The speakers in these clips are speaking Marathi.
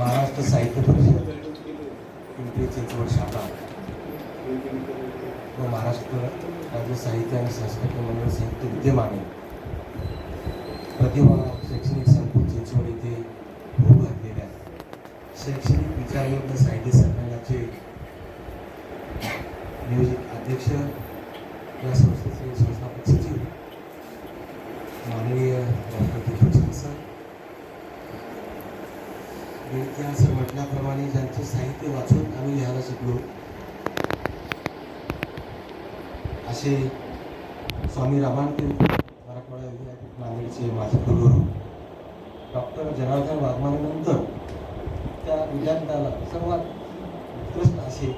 महाराष्ट्र साहित्य परिषद पिंपरी चिंचवड शाखा व महाराष्ट्र राज्य साहित्य आणि संस्कृती मंडळ संयुक्त विद्यमाने प्रतिभा शैक्षणिक संकुल चिंचवड येथे भू घातलेल्या शैक्षणिक विचारयुक्त साहित्य संमेलनाचे नियोजित अध्यक्ष या संस्थेचे संस्थापक सचिव माननीय डॉक्टर सर सर असं म्हटल्याप्रमाणे ज्यांचे साहित्य वाचून आम्ही लिहायला शिकलो. असे स्वामी रामानते मराठवाडा विद्यापीठ नांदेडचे माझे कुलगुरू डॉक्टर जनार्दन वाघमारेनंतर त्या विद्यापीठाला सर्वात उत्कृष्ट असे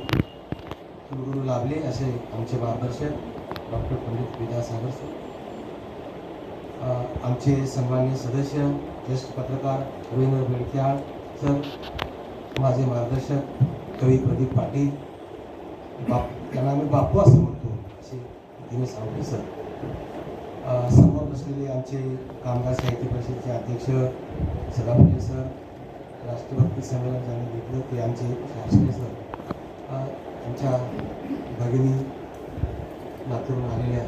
कुलगुरू लाभले असे आमचे मार्गदर्शक डॉक्टर पंडित विद्यासागर सर. आमचे सन्मान्य सदस्य ज्येष्ठ पत्रकार रवींद्र बेडक्याळ सर माझे मार्गदर्शक कवी प्रदीप पाटील बाप त्यांना आम्ही बापू असं म्हणतो असे तिने सांगतो सर. समोर बसलेले आमचे कामगार साहित्य परिषदेचे अध्यक्ष सदाफुले सर राष्ट्रभक्ती संमेलन ज्यांनी घेतलं ते आमचे शास्त्रीय सर. आमच्या भगिनी लातूरून आलेल्या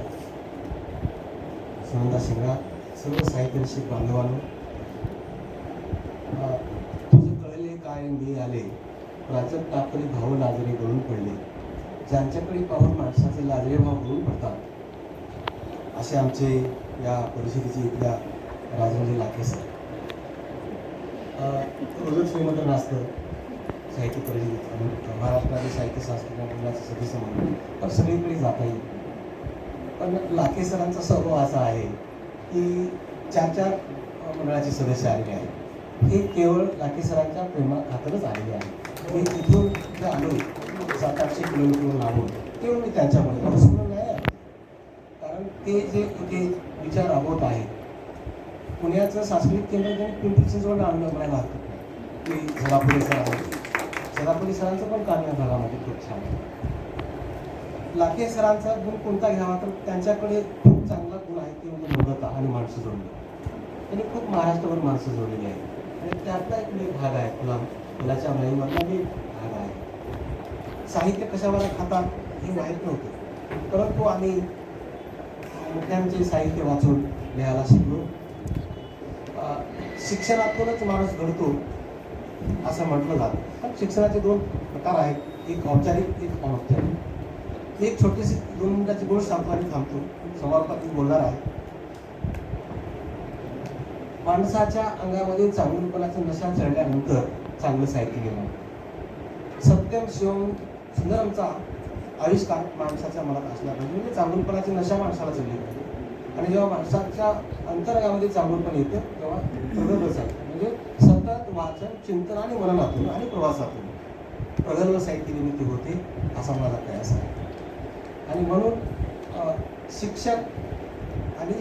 सुनंदा शिंगरा सर्व साहित्य बांधवांनो काय मी आले प्राचक तापरी भाव लाजरे गळून पडले. ज्यांच्याकडे पाहून माणसाचे लाजरे भाव गळून पडतात. असे आमचे या परिषदेचे इथल्या राजेंद्र लाखे सर. अ, रोजच श्रीमंत नाचतं साहित्य परिषदेत आणि साहित्य सांस्कृतिक मंडळाचे सदस्य म्हणून पण सगळीकडे जाता येईल पण लाखे सरांचा स्वभाव असा आहे की चार चार मंडळाचे सदस्य आलेले आहेत. हे केवळ लाखे सरांच्या प्रेमाखातरच आलेले आहे. मी तिथून जे आलो सात आठशे किलोमीटर लांबून केवळ मी त्यांच्यामुळे नाही कारण ते जे इथे विचार राबवत आहेत पुण्याचं सांस्कृतिक केंद्र त्यांनी पिंपरी चिंचवड आणलं मला हरकत नाही. की सदापुरी सर आहेत सदापुरी सरांचं पण काम या भागामध्ये खूप छान लाखे सरांचा गुण कोणता घ्यावा तर त्यांच्याकडे खूप चांगला गुण आहे ते म्हणजे मुलगता आणि माणसं जोडली त्यांनी खूप महाराष्ट्रभर माणसं जोडलेली आहेत. आणि त्यातला एक मी भाग आहे फुला फुलाच्या महिमधला मी भाग आहे. साहित्य कशावर खातात हे माहीत नव्हतं. परंतु आम्ही मोठ्यांचे साहित्य वाचून लिहायला शिकलो. शिक्षणातूनच माणूस घडतो असं म्हटलं जातं. पण शिक्षणाचे दोन प्रकार आहेत. एक औपचारिक एक अनौपचारिक. एक छोटीशी दोन मिनिटाची गोष्ट सांगतो आणि थांबतो समारोपात मी बोलणार आहे. माणसाच्या अंगामध्ये चांगुलपणाचा नशा चढल्यानंतर चांगलं साहित्य गेलं सत्यम शिवम सुंदरमचा आविष्कार माणसाच्या मनात असला पाहिजे म्हणजे चांगुलपणाची नशा माणसाला चढली पाहिजे आणि जेव्हा माणसाच्या अंतरंगामध्ये चांगुलपण येतं तेव्हा प्रगल्भ साहित्य. म्हणजे सतत वाचन चिंतन आणि मननातून आणि प्रवासातून प्रगल्भ साहित्य निर्मिती होते असा माझा प्रयास आहे आणि म्हणून शिक्षक आणि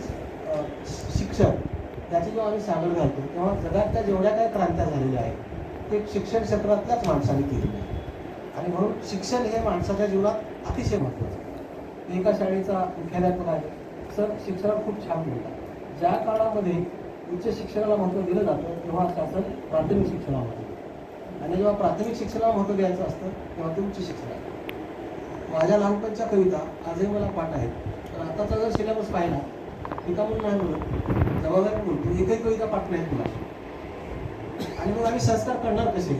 शिक्षक त्याची जेव्हा आम्ही सांगड घालतो. तेव्हा जगातल्या जेवढ्या काही क्रांत्या झालेल्या आहेत ते शिक्षण क्षेत्रातल्याच माणसाने केलेल्या आहे आणि म्हणून शिक्षण हे माणसाच्या जीवनात अतिशय महत्त्वाचं आहे. एका शाळेचा मुख्याध्यापक आहे. सर शिक्षणात खूप छान बोलतात. ज्या काळामध्ये उच्च शिक्षणाला महत्त्व दिलं जातं तेव्हा शासन प्राथमिक शिक्षणाला महत्त्व आणि जेव्हा प्राथमिक शिक्षणाला महत्त्व द्यायचं असतं तेव्हा ते उच्च शिक्षण आहे माझ्या लहानपणच्या कविता आजही मला पाठ आहेत. तर आताचा जर सिलेबस पाहिला एका म्हणून नाही म्हणून जबाबदारी बोलतो एकही कविता पाठ नाही तुला? आणि मग आम्ही संस्कार करणार कसे?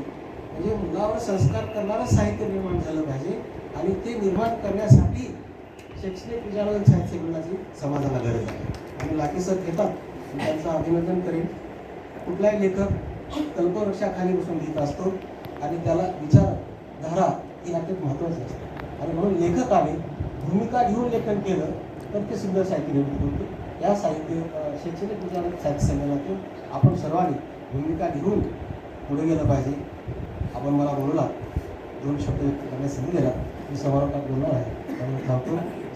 म्हणजे मुलावर संस्कार करणारं साहित्य निर्माण झालं पाहिजे आणि ते निर्माण करण्यासाठी शैक्षणिक विचारांच्या साहित्य करण्याची समाजाला गरज आहे. आणि लाखे सर घेतात त्यांचं अभिनंदन करेन. कुठलाही लेखक कल्पवृक्षाखाली बसून लिहित असतो आणि त्याला विचारधारा ही अत्यंत महत्त्वाची असते. आणि म्हणून लेखकाने भूमिका घेऊन लेखन केलं तर ते सुंदर साहित्य निर्मिती होते. या साहित्य शैक्षणिक विचार साहित्य संमेलनातून आपण सर्वांनी भूमिका घेऊन पुढे गेलं पाहिजे. आपण मला बोलला दोन शब्द व्यक्त करण्यास संधी दिला मी समारोपात बोलणार आहे. त्यामुळे थांबतो.